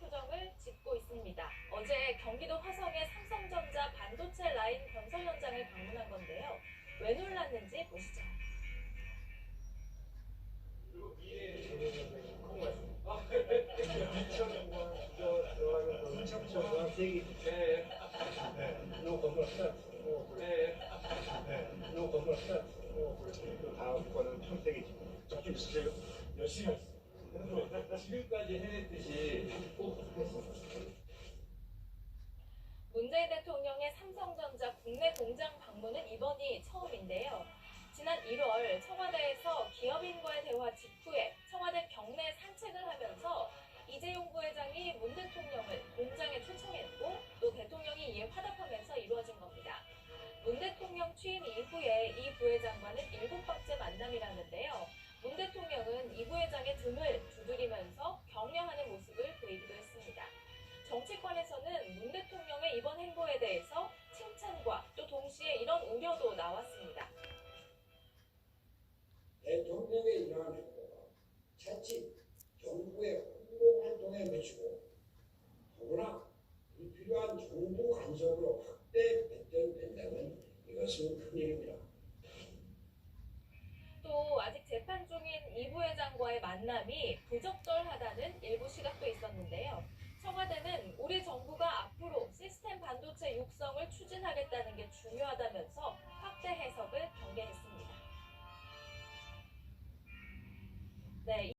표정을 짓고 있습니다. 어제 경기도 화성의 삼성전자 반도체 라인 건설 현장을 방문한 건데요. 왜 놀랐는지 보시죠. 요 건물 하나 짓고, 요 건물 하나 또 다음 거는 짓고. 저기 진짜 열심히. 지금까지 해냈듯이. 문재인 대통령의 삼성전자 국내 공장 방문은 이번이 처음인데요. 지난 1월 청와대에서 기업인과의 대화 직후에 청와대 경내 산책을 하면서 이재용 부회장이 문 대통령을 공장에 초청했고 또 대통령이 이에 화답하면서 이루어진 겁니다. 문 대통령 취임 이후에 이 부회장과는 일곱 번째 만남이라는 대해서는 문 대통령의 이번 행보에 대해서 칭찬과 또 동시에 이런 우려도 나왔습니다. 대통령의 이러한 행보가 자칫 정부의 홍보 활동에 맺히고 더구나 불필요한 정부 간섭으로 확대 발전된다는 이것은 큰일입니다. 또 아직 재판 중인 이 부회장과의 만남이 부적절 that